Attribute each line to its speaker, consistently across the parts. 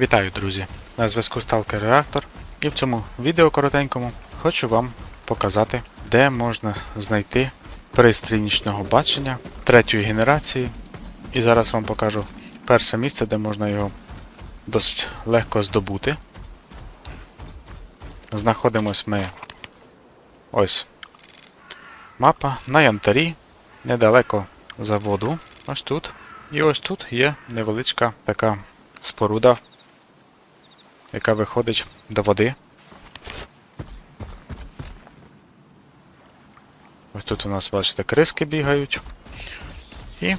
Speaker 1: Вітаю, друзі! На зв'язку Stalker Reactor і в цьому відео коротенькому хочу вам показати, де можна знайти пристрій нічного бачення третьої генерації. І зараз вам покажу перше місце, де можна його досить легко здобути. Знаходимось ми ось мапа на янтарі, недалеко заводу. Ось тут. І ось тут є невеличка така споруда, яка виходить до води. Ось тут у нас, бачите, криски бігають. І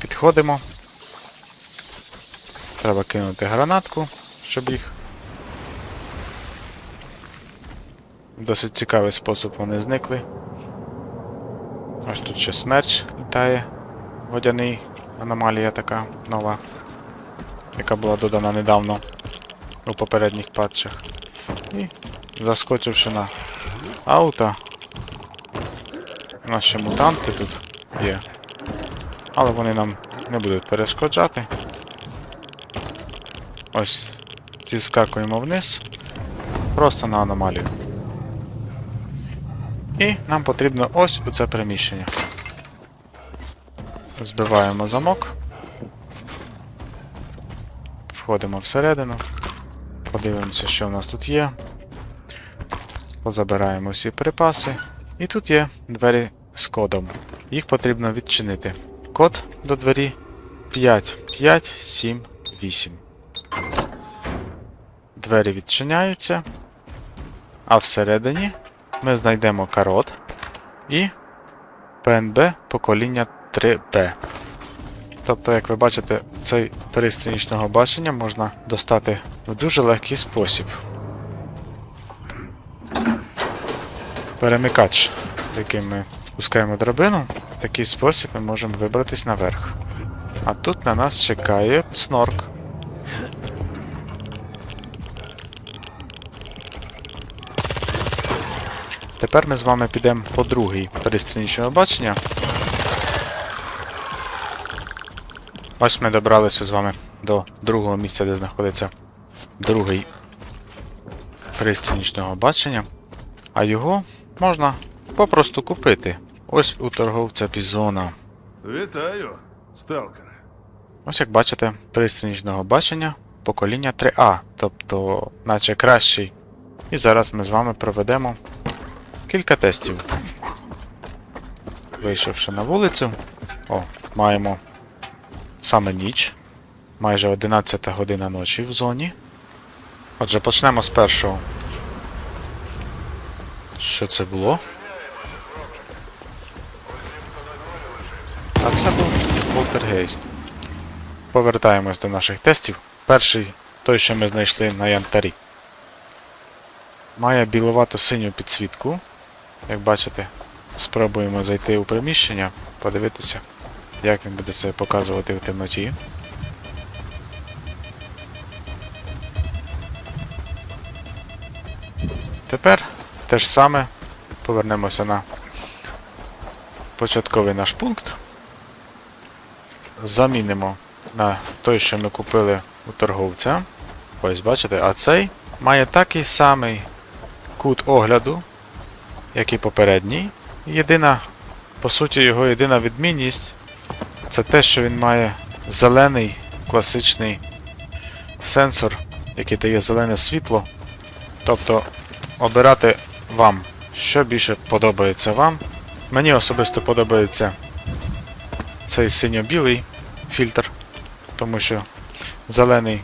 Speaker 1: підходимо. Треба кинути гранатку, щоб їх. Досить цікавий спосіб вони зникли. Ось тут ще смерч літає. Водяний аномалія така нова, яка була додана недавно у попередніх патчах. І заскочивши на ауто. У нас ще мутанти тут є. Але вони нам не будуть перешкоджати. Ось зіскакуємо вниз. Просто на аномалію. І нам потрібно ось у це приміщення. Збиваємо замок. Входимо всередину. Подивимося, що в нас тут є. Позабираємо всі припаси. І тут є двері з кодом. Їх потрібно відчинити. Код до двері 5, 5, 7, 8. Двері відчиняються. А всередині ми знайдемо карот і ПНБ покоління 3B. Тобто, як ви бачите, цей пристрій бачення можна достати в дуже легкий спосіб. Перемикач, яким ми спускаємо драбину, в такий спосіб ми можемо вибратись наверх. А тут на нас чекає снорк. Тепер ми з вами підемо по другий пристрій бачення. Ось ми добралися з вами до другого місця, де знаходиться другий пристрій нічного бачення. А його можна попросту купити. Ось у торговця Бізона.
Speaker 2: Вітаю, сталкере.
Speaker 1: Ось як бачите, пристрій нічного бачення покоління 3А, тобто наче кращий. І зараз ми з вами проведемо кілька тестів. Вийшовши на вулицю, о, маємо саме ніч, майже 11 година ночі в зоні. Отже, почнемо з першого. Що це було? А це був Полтергейст. Повертаємось до наших тестів. Перший той, що ми знайшли на янтарі. Має біловато синю підсвітку. Як бачите, спробуємо зайти у приміщення, подивитися, як він буде себе показувати в темноті. Тепер те ж саме повернемося на початковий наш пункт. Замінимо на той, що ми купили у торговця. Ось бачите, а цей має такий самий кут огляду, як і попередній. Єдина, по суті, його єдина відмінність це те, що він має зелений класичний сенсор, який дає зелене світло. Тобто обирати вам, що більше подобається вам. Мені особисто подобається цей синьо-білий фільтр, тому що зелений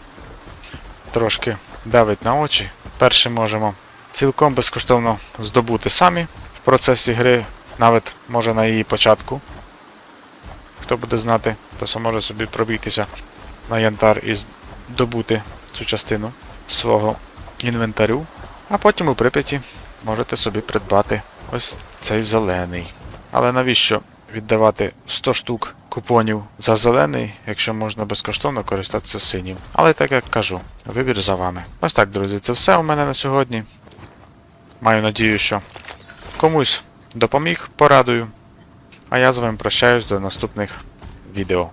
Speaker 1: трошки давить на очі. Перший можемо цілком безкоштовно здобути самі в процесі гри, навіть може на її початку. Хто буде знати, то може собі пробігтися на янтар і здобути цю частину свого інвентарю. А потім у прип'яті можете собі придбати ось цей зелений. Але навіщо віддавати 100 штук купонів за зелений, якщо можна безкоштовно користатися синім? Але так як кажу, вибір за вами. Ось так, друзі, це все у мене на сьогодні. Маю надію, що комусь допоміг, порадую. А я з вами прощаюсь до наступних відео.